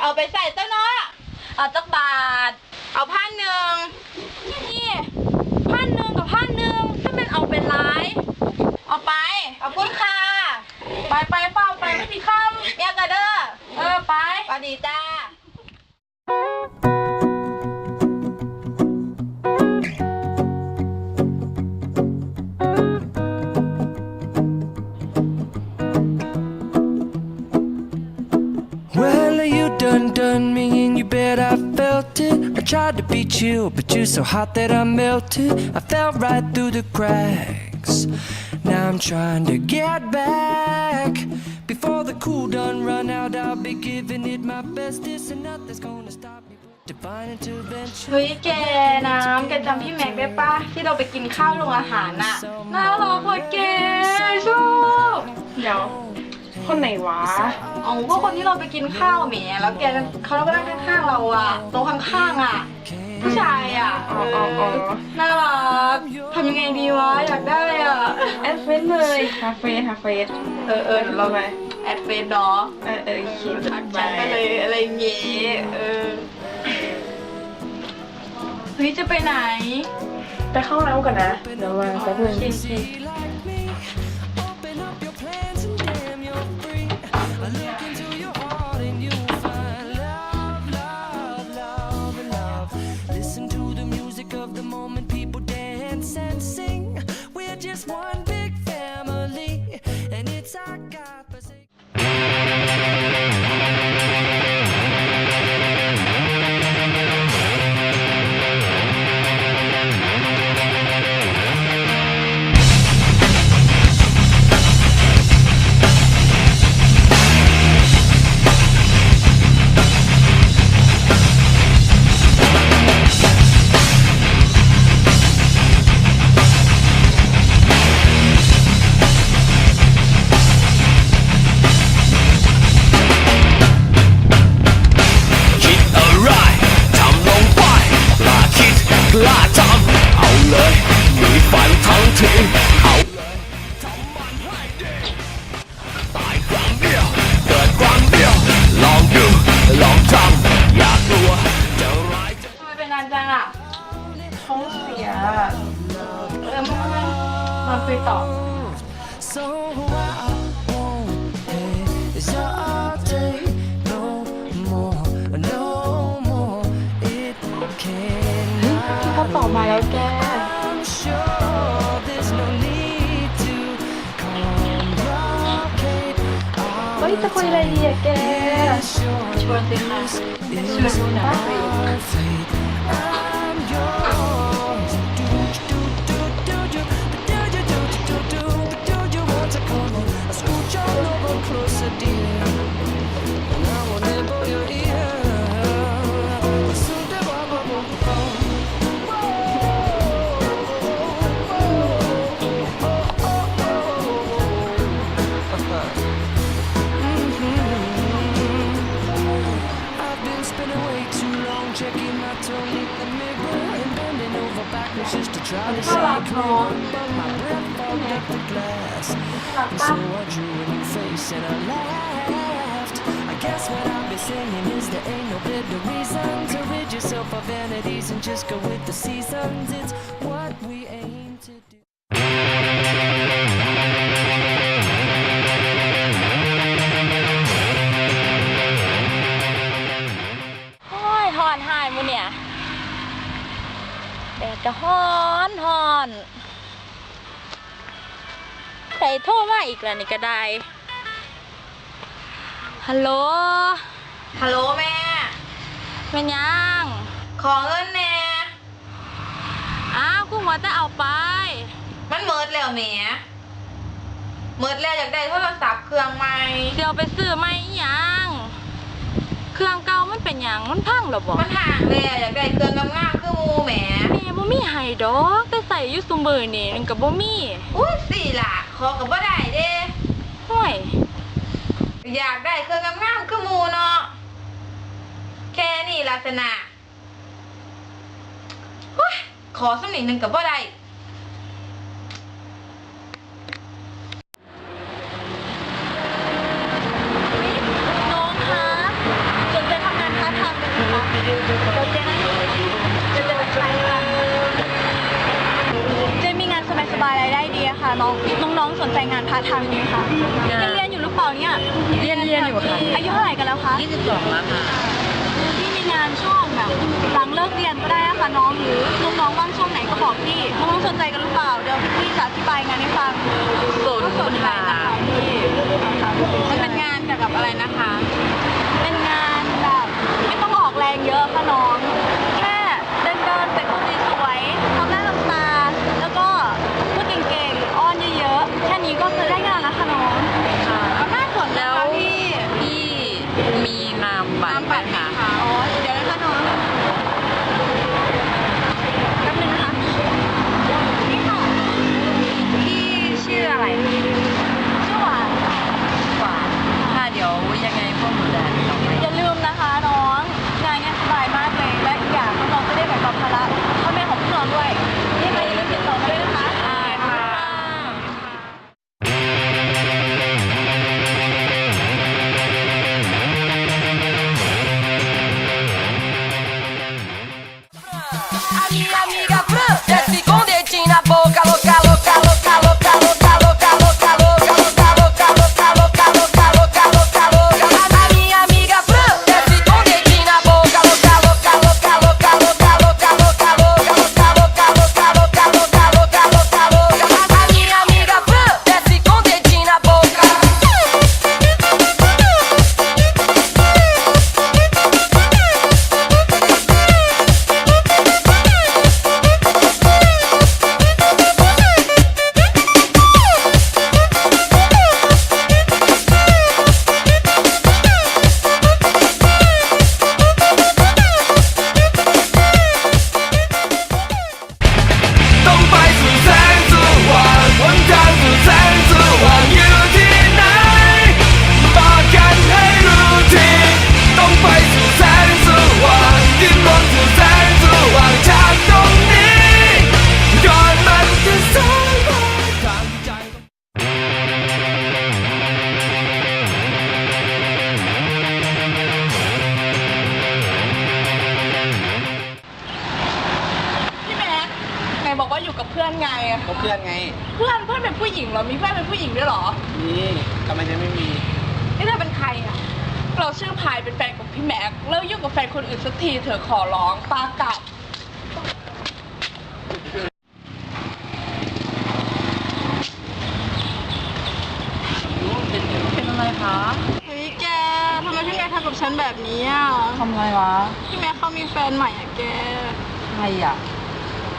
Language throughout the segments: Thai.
เอาไปใส่ต้นเนาะเอาจักบาท เอาพันหนึ่งนี่พันหนึ่งกับพันหนึ่งถ้ามันเอาเป็นร้าย เอาไป เอาคุณค่ะไปไปเฝ้าไปไม่มีคำแยกกันเด้อเออไปสวัสดีจ้า tried to be chill, but you're so hot that I melted. I fell right through the cracks. Now I'm trying to get back. Before the cool done run out, I'll be giving it my best. This and nothing's gonna stop me. Divine intervention. เฮ้ยแกน้ำแกจำพี่แม็กได้ปะที่เราไปกินข้าวโรงอาหารน่ะน่ารักว่ะแกชอบ เดี๋ยว คนไหนวะ อ๋อพวกคนที่เราไปกินข้าวแหมแล้วแกเขาก็นั่งข้างๆเราอะโต๊ะข้างๆอะผู้ชายอะอ๋ออ๋ออ๋อน่ารักทำยังไงดีวะอยากได้อะแอดเฟซเลยฮาเฟซฮาเฟซเออเออเดี๋ยวเราไปแอดเฟซเนาะเออเออคิดทักแชทไปเลยอะไรอย่างงี้ เออเฮ้ยจะไปไหน ไปเข้าน้ำก่อนนะเดี๋ยวมาแป๊บนึง มาคุยต่อ So what I want is your take no more, no more. It เขา cannot ตอบมาแล้วแก I'm sure there's no need to complicate เฮ้ย จะคุยอะไรดีอะแก sure ชวนสิคะชวนดูหนังฟรี our fate. The same playground, but my breath fogged up the glass. So I drew a new face and I laughed. I guess what I'll be saying is there ain't no better reason to rid yourself of vanities and just go with the seasons. It's what we aim to do. อีกแล้วนี่ก็ได้ ฮัลโหล ฮัลโหลแม่เป็นยัง ขอเงินแน่อ้าวกูหัวจะเอาไป มันเมิดแล้วแม่เมิดแล้วอยากได้โทรศัพท์เครื่องใหม่ เดี๋ยวไปซื้อใหม่อีหยัง เครื่องเก่ามันเป็นหยังมันพังหรอบอกมันห่างเลยอะอยากได้เครื่องงามๆคือหมูแหมแม่บ่ มีไห้ดอกแต่ใส่อยู่ซุมือนี่มันก็บ่มีอุ้ยสี่ล่ะ ขอกับบ่ได้เด้ห่วยอยากได้เครื่องงามๆคือหมูเนาะแค่นี้ลักษณะหุ้ยขอสำนิดหนึ่งกับบ่ได้ น้องน้องๆสนใจงานพาร์ทไทม์นี้ค่ะยังเรียนอยู่หรือเปล่าเนี่ยเรียนเรียนอยู่ค่ะอายุเท่าไหร่กันแล้วคะ22แล้วค่ะพี่มีงานช่วงแบบหลังเลิกเรียนก็ได้นะคะน้องหรือน้องๆว่างช่วงไหนก็บอกพี่น้องๆสนใจกันหรือเปล่าเดี๋ยวพี่จะอธิบายงานให้ฟังสนก็สนใจนะคะพี่มันเป็นงานเกี่ยวกับอะไรนะคะ พื่อนไง เพื่อนเพื่อนเป็นผู้หญิงเหรอ มีเพื่อนเป็นผู้หญิงด้วยเหรอ นี่ทำไมจะไม่มี นี่เธอเป็นใครอะเราชื่อพายเป็นแฟนกับพี่แม็กเลิกยุ่งกับแฟนคนอื่นสักทีเถอะขอร้องปากลับเป็นอะไรคะเฮ้ยแกทำไมพี่แม็กทำกับฉันแบบนี้อะทำอะไรวะ พี่แม็กเขามีแฟนใหม่อะแก ใครอะ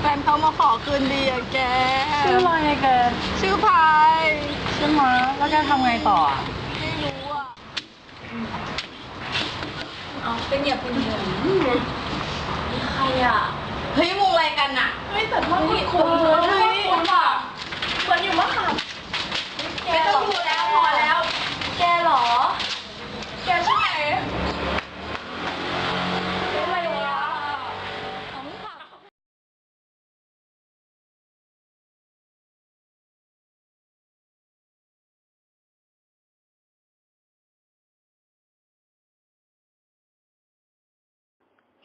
แฟนเขามาขอคืนดีอะแก ชื่ออะไรอะแกชื่อพายใช่ไหมแล้วแกทำไงต่ออะไม่รู้อะเอาเป็นเงียบเป็นเงียบใครอะ เฮ้ยมุงอะไรกันน่ะเฮ้ยแต่ว่าคุณคุณเฮ้ยคุณว่ะเหมือนอยู่มะขามไม่ต้องดูแล้วพอแล้ว แกเหรอ แกใช่ไหม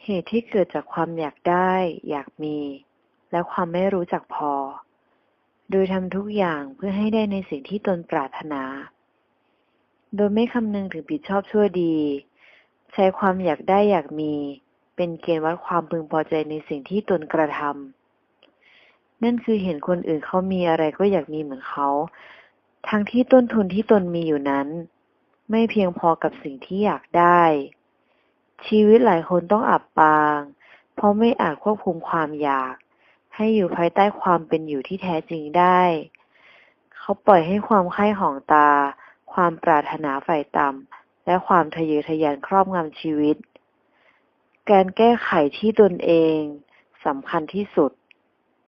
เหตุที่เกิดจากความอยากได้ อยากมี และความไม่รู้จักพอ โดยทำทุกอย่างเพื่อให้ได้ในสิ่งที่ตนปรารถนา โดยไม่คำนึงถึงผิดชอบชั่วดี ใช้ความอยากได้อยากมี เป็นเกณฑ์วัดความพึงพอใจในสิ่งที่ตนกระทำนั่นคือเห็นคนอื่นเขามีอะไรก็อยากมีเหมือนเขา ทั้งที่ต้นทุนที่ตนมีอยู่นั้น ไม่เพียงพอกับสิ่งที่อยากได้ ชีวิตหลายคนต้องอับปาง เพราะไม่อาจควบคุมความอยาก ให้อยู่ภายใต้ความเป็นอยู่ที่แท้จริงได้ เขาปล่อยให้ความไข้ของตา ความปรารถนาใฝ่ต่ำ และความทะเยอทะยานครอบงำชีวิต การแก้ไขที่ตนเองสำคัญที่สุด